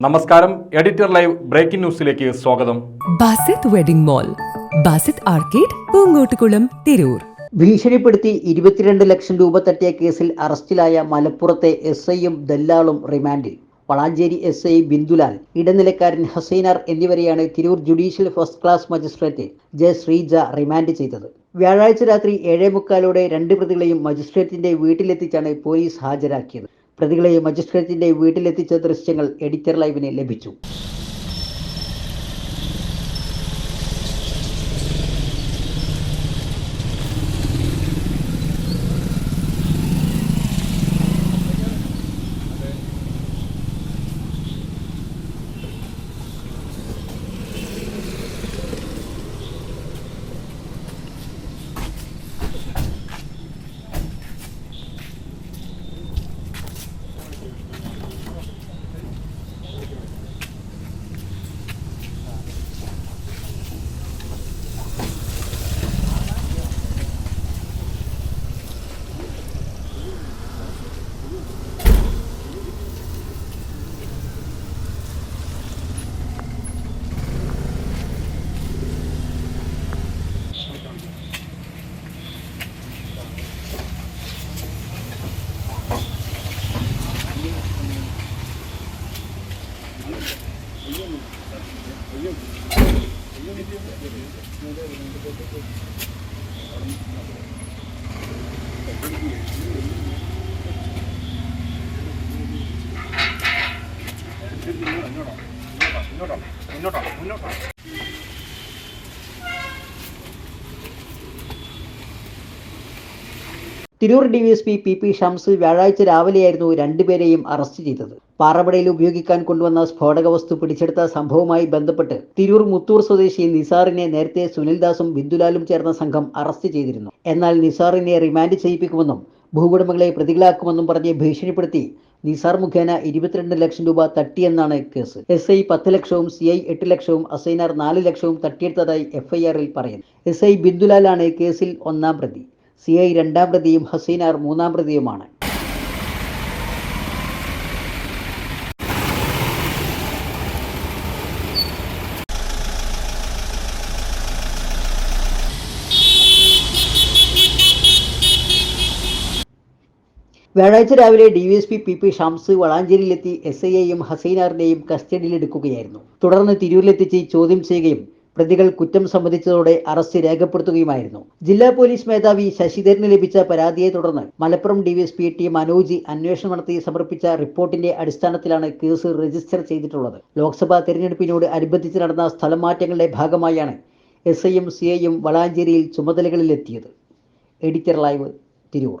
നമസ്കാരം editor live breaking ന്യൂസിലേക്ക് സ്വാഗതം. Basith wedding mall Basith arcade Poonkottukulam Tirur. ഭീഷണിപ്പെടുത്തി ഇരുപത്തിരണ്ട് ലക്ഷം രൂപ തട്ടിയ കേസിൽ അറസ്റ്റിലായ മലപ്പുറത്തെ എസ് ഐയും ദല്ലാളും റിമാൻഡിൽ. വളാഞ്ചേരി എസ് ഐ ബിന്ദുലാൽ ഇടനിലക്കാരൻ ഹസൈനാർ എന്നിവരെയാണ് Tirur judicial first class magistrate J Sreeja remand ചെയ്തത്. വ്യാഴാഴ്ച രാത്രി ഏഴേ മുക്കാലോടെ രണ്ട് പ്രതികളെയും മജിസ്ട്രേറ്റിന്റെ വീട്ടിലെത്തിച്ചാണ് പോലീസ് ഹാജരാക്കിയത്. പ്രതികളെ മജിസ്ട്രേറ്റിന്റെ വീട്ടിലെത്തിച്ച ദൃശ്യങ്ങൾ എഡിറ്റർ ലൈവിന് ലഭിച്ചു മുന്നോട്ടാണ് മുന്നോട്ടാണ് മുന്നോട്ടാണ് Tirur D V S P P Shams വ്യാഴാഴ്ച രാവിലെയായിരുന്നു രണ്ടുപേരെയും അറസ്റ്റ് ചെയ്തത്. പാറമടയിൽ ഉപയോഗിക്കാൻ കൊണ്ടുവന്ന സ്ഫോടക വസ്തു പിടിച്ചെടുത്ത സംഭവവുമായി ബന്ധപ്പെട്ട് തിരൂർ മുത്തൂർ സ്വദേശി നിസാറിനെ നേരത്തെ സുനിൽദാസും ബിന്ദുലാലും ചേർന്ന സംഘം അറസ്റ്റ് ചെയ്തിരുന്നു. എന്നാൽ നിസാറിനെ റിമാൻഡ് ചെയ്യിപ്പിക്കുമെന്നും ഭൂവുടമകളെ പ്രതികളാക്കുമെന്നും പറഞ്ഞ് ഭീഷണിപ്പെടുത്തി നിസാർ മുഖേന ഇരുപത്തിരണ്ട് ലക്ഷം രൂപ തട്ടിയെന്നാണ് കേസ്. എസ് ഐ പത്ത് ലക്ഷവും സി ഐ എട്ട് ലക്ഷവും അസൈനാർ നാല് ലക്ഷവും തട്ടിയെടുത്തതായി എഫ്ഐആറിൽ പറയുന്നു. എസ് ഐ ബിന്ദുലാലാണ് കേസിൽ ഒന്നാം പ്രതി. സി ഐ രണ്ടാം പ്രതിയും ഹസീനാർ മൂന്നാം പ്രതിയുമാണ്. വ്യാഴാഴ്ച രാവിലെ D V S P P P Shams വളാഞ്ചേരിയിലെത്തി S ഐയെയും ഹസീനാറിനെയും കസ്റ്റഡിയിലെടുക്കുകയായിരുന്നു. തുടർന്ന് തിരൂരിലെത്തിച്ച് ചോദ്യം ചെയ്യുകയും പ്രതികൾ കുറ്റം സമ്മതിച്ചതോടെ അറസ്റ്റ് രേഖപ്പെടുത്തുകയുമായിരുന്നു. ജില്ലാ പോലീസ് മേധാവി ശശിധരന് ലഭിച്ച പരാതിയെ തുടർന്ന് മലപ്പുറം ഡിവൈഎസ്പി ടി മനോജ് അന്വേഷണം നടത്തി സമർപ്പിച്ച റിപ്പോർട്ടിന്റെ അടിസ്ഥാനത്തിലാണ് കേസ് രജിസ്റ്റർ ചെയ്തിട്ടുള്ളത്. ലോക്സഭാ തെരഞ്ഞെടുപ്പിനോട് അനുബന്ധിച്ച് നടന്ന സ്ഥലമാറ്റങ്ങളുടെ ഭാഗമായാണ് എസ് ഐയും സി ഐയും വളാഞ്ചേരിയിൽ ചുമതലകളിലെത്തിയത്. Editor live Tirur.